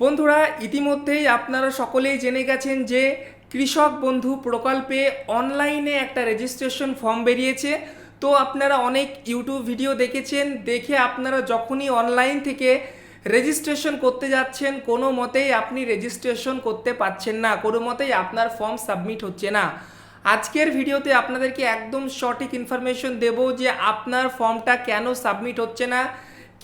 বন্ধুরা, ইতিমধ্যেই আপনারা সকলেই জেনে গেছেন যে কৃষক বন্ধু প্রকল্পে অনলাইনে একটা রেজিস্ট্রেশন ফর্ম বেরিয়েছে। তো আপনারা অনেক ইউটিউব ভিডিও দেখেছেন, দেখে আপনারা যখনই অনলাইন থেকে রেজিস্ট্রেশন করতে যাচ্ছেন, কোনো মতেই আপনি রেজিস্ট্রেশন করতে পারছেন না, কোনো মতেই আপনার ফর্ম সাবমিট হচ্ছে না। আজকের ভিডিওতে আপনাদেরকে একদম সঠিক ইনফরমেশন দেব যে আপনার ফর্মটা কেন সাবমিট হচ্ছে না।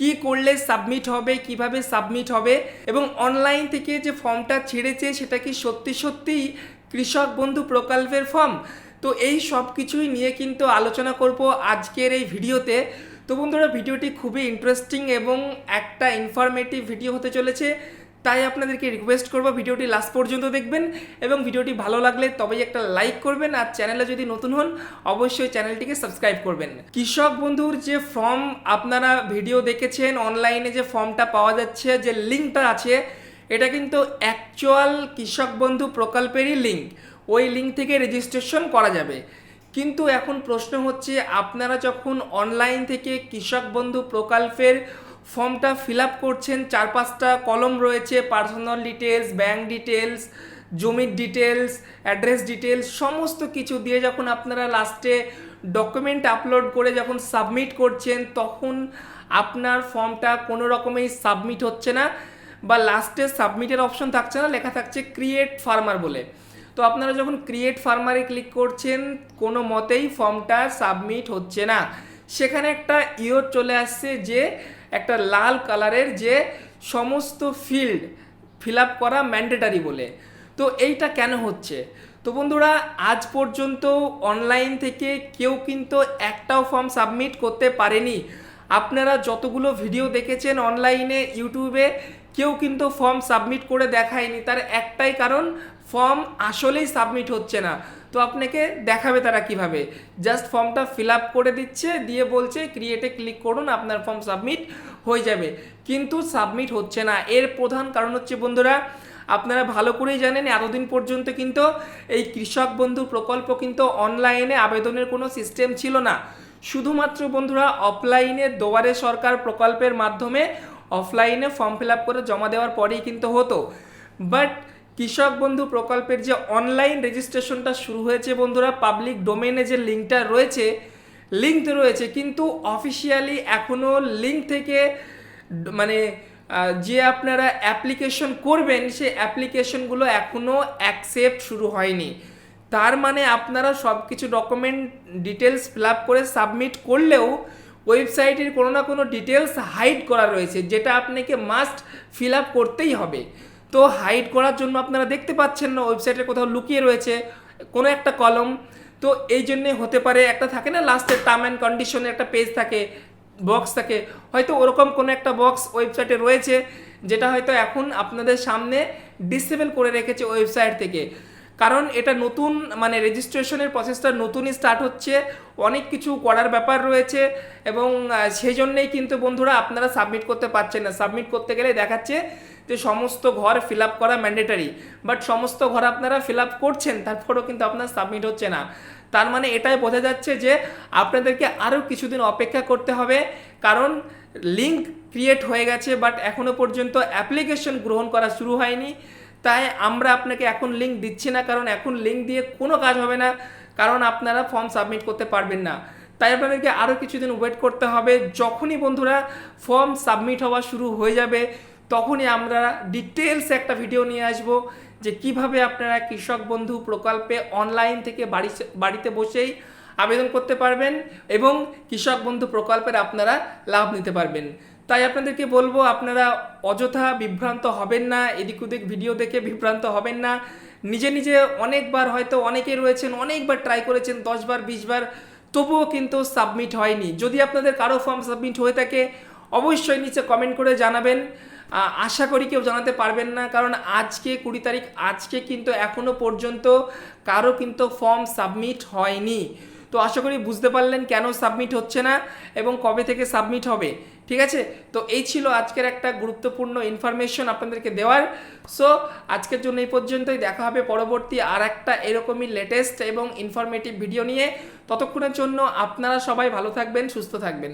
কি করলে সাবমিট হবে, কীভাবে সাবমিট হবে এবং অনলাইন থেকে যে ফর্মটা ছেড়েছে সেটা কি সত্যি সত্যিই কৃষক বন্ধু প্রকল্পের ফর্ম তো এই সব কিছুই নিয়ে কিন্তু আলোচনা করব আজকের এই ভিডিওতে। তো বন্ধুরা, ভিডিওটি খুবই ইন্টারেস্টিং এবং একটা ইনফরমেটিভ ভিডিও হতে চলেছে। তাই আপনাদেরকে রিকোয়েস্ট করব ভিডিওটি লাস্ট পর্যন্ত দেখবেন এবং ভিডিওটি ভালো লাগলে তবেই একটা লাইক করবেন আর চ্যানেলে যদি নতুন হন, অবশ্যই চ্যানেলটিকে সাবস্ক্রাইব করবেন। কৃষক বন্ধুর যে ফর্ম আপনারা ভিডিও দেখেছেন অনলাইনে যে ফর্মটা পাওয়া যাচ্ছে, যে লিঙ্কটা আছে, এটা কিন্তু অ্যাকচুয়াল কৃষক বন্ধু প্রকল্পেরই লিঙ্ক ওই লিঙ্ক থেকে রেজিস্ট্রেশন করা যাবে। কিন্তু এখন প্রশ্ন হচ্ছে, আপনারা যখন অনলাইন থেকে কৃষক বন্ধু প্রকল্পের ফর্মটা ফিল আপ করছেন, চার পাঁচটা কলম রয়েছে পার্সোনাল ডিটেলস ব্যাঙ্ক ডিটেলস জমির ডিটেলস অ্যাড্রেস ডিটেলস সমস্ত কিছু দিয়ে যখন আপনারা লাস্টে ডকুমেন্ট আপলোড করে যখন সাবমিট করছেন, তখন আপনার ফর্মটা কোনো রকমেই সাবমিট হচ্ছে না বা লাস্টে সাবমিটের অপশন থাকছে না, লেখা থাকছে ক্রিয়েট ফার্মার বলে। তো আপনারা যখন ক্রিয়েট ফার্মারে ক্লিক করছেন, কোনো মতেই ফর্মটা সাবমিট হচ্ছে না। সেখানে একটা ইয়োর চলে আসছে যে একটা লাল কালারের যে সমস্ত ফিল্ড ফিল আপ করা ম্যান্ডেটারি বলে। তো এইটা কেন হচ্ছে? তো বন্ধুরা, আজ পর্যন্ত অনলাইন থেকে কেউ কিন্তু একটাও ফর্ম সাবমিট করতে পারেনি। আপনারা যতগুলো ভিডিও দেখেছেন অনলাইনে, ইউটিউবে কেউ কিন্তু ফর্ম সাবমিট করে দেখায়নি। তার একটাই কারণ ফর্ম আসলেই সাবমিট হচ্ছে না। তো আপনাকে দেখাবে তারা কীভাবে? জাস্ট ফর্মটা ফিল আপ করে দিচ্ছে, দিয়ে বলছে ক্রিয়েটে ক্লিক করুন, আপনার ফর্ম সাবমিট হয়ে যাবে। কিন্তু সাবমিট হচ্ছে না। এর প্রধান কারণ হচ্ছে, বন্ধুরা, আপনারা ভালো করেই জানেন, এতদিন পর্যন্ত কিন্তু এই কৃষক বন্ধু প্রকল্প কিন্তু অনলাইনে আবেদনের কোনো সিস্টেম ছিল না। শুধুমাত্র, বন্ধুরা অফলাইনে দুয়ারে সরকার প্রকল্পের মাধ্যমে অফলাইনে ফর্ম ফিল আপ করে জমা দেওয়ার পরেই কিন্তু হতো। বাট কৃষক বন্ধু প্রকল্পের যে অনলাইন রেজিস্ট্রেশনটা শুরু হয়েছে বন্ধুরা পাবলিক ডোমেনে যে লিঙ্কটা রয়েছে লিঙ্ক রয়েছে কিন্তু অফিসিয়ালি এখনও লিঙ্ক থেকে মানে যে আপনারা অ্যাপ্লিকেশন করবেন সে অ্যাপ্লিকেশনগুলো এখনও অ্যাকসেপ্ট শুরু হয়নি। তার মানে আপনারা সব কিছু ডকুমেন্ট ডিটেলস ফিল আপ করে সাবমিট করলেও ওয়েবসাইটের কোনো না কোনো ডিটেলস হাইড করা রয়েছে, যেটা আপনাকে মাস্ট ফিল আপ করতেই হবে। তো হাইড করার জন্য আপনারা দেখতে পাচ্ছেন না ওয়েবসাইটে কোথাও লুকিয়ে রয়েছে, কোনো একটা কলম তো এই জন্যে হতে পারে একটা থাকে না লাস্টের টার্ম অ্যান্ড কন্ডিশনে একটা পেজ থাকে বক্স থাকে। হয়তো ওরকম কোনো একটা বক্স ওয়েবসাইটে রয়েছে, যেটা হয়তো এখন আপনাদের সামনে ডিসেবল করে রেখেছে ওয়েবসাইট থেকে। কারণ এটা নতুন মানে রেজিস্ট্রেশনের প্রসেসটা নতুনই স্টার্ট হচ্ছে, অনেক কিছু করার ব্যাপার রয়েছে এবং সেই জন্যেই কিন্তু বন্ধুরা আপনারা সাবমিট করতে পারছেন না। সাবমিট করতে গেলে দেখাচ্ছে যে সমস্ত ঘর ফিল আপ করা ম্যান্ডেটারি বাট সমস্ত ঘর আপনারা ফিল আপ করছেন, তারপরেও কিন্তু আপনার সাবমিট হচ্ছে না। তার মানে এটাই বোঝা যাচ্ছে যে আপনাদেরকে আরও কিছুদিন অপেক্ষা করতে হবে, কারণ লিঙ্ক ক্রিয়েট হয়ে গেছে বাট এখনও পর্যন্ত অ্যাপ্লিকেশন গ্রহণ করা শুরু হয়নি। তাই আমরা আপনাকে এখন লিঙ্ক দিচ্ছি না, কারণ এখন লিঙ্ক দিয়ে কোনো কাজ হবে না, কারণ আপনারা ফর্ম সাবমিট করতে পারবেন না। তাই আপনাদেরকে আরও কিছুদিন ওয়েট করতে হবে, যখনই বন্ধুরা ফর্ম সাবমিট হওয়া শুরু হয়ে যাবে, তখনই আমরা ডিটেলস একটা ভিডিও নিয়ে আসব, যে কীভাবে আপনারা কৃষক বন্ধু প্রকল্পে অনলাইন থেকে বাড়ি, বাড়িতে বসেই আবেদন করতে পারবেন এবং কৃষক বন্ধু প্রকল্পের আপনারা লাভ নিতে পারবেন। তাই আপনাদেরকে বলব, আপনারা অযথা বিভ্রান্ত হবেন না, এদিক ওদিক ভিডিও দেখে বিভ্রান্ত হবেন না। নিজে নিজে অনেকবার হয়তো অনেকে রয়েছেন, অনেকবার ট্রাই করেছেন, দশবার, বিশবার, তবুও কিন্তু সাবমিট হয়নি। যদি আপনাদের কারও ফর্ম সাবমিট হয়ে থাকে, অবশ্যই নিচে কমেন্ট করে জানাবেন। আশা করি কেউ জানাতে পারবেন না, কারণ আজকে কুড়ি তারিখ, আজকে কিন্তু এখনও পর্যন্ত কারও কিন্তু ফর্ম সাবমিট হয়নি। তো আশা করি বুঝতে পারলেন কেন সাবমিট হচ্ছে না এবং কবে থেকে সাবমিট হবে। ঠিক আছে? তো এই ছিল আজকের একটা গুরুত্বপূর্ণ ইনফরমেশন আপনাদেরকে দেওয়ার। সো আজকের জন্য এই পর্যন্তই। দেখা হবে পরবর্তী আর একটা এরকমই লেটেস্ট এবং ইনফরমেটিভ ভিডিও নিয়ে। ততক্ষণের জন্য আপনারা সবাই ভালো থাকবেন, সুস্থ থাকবেন।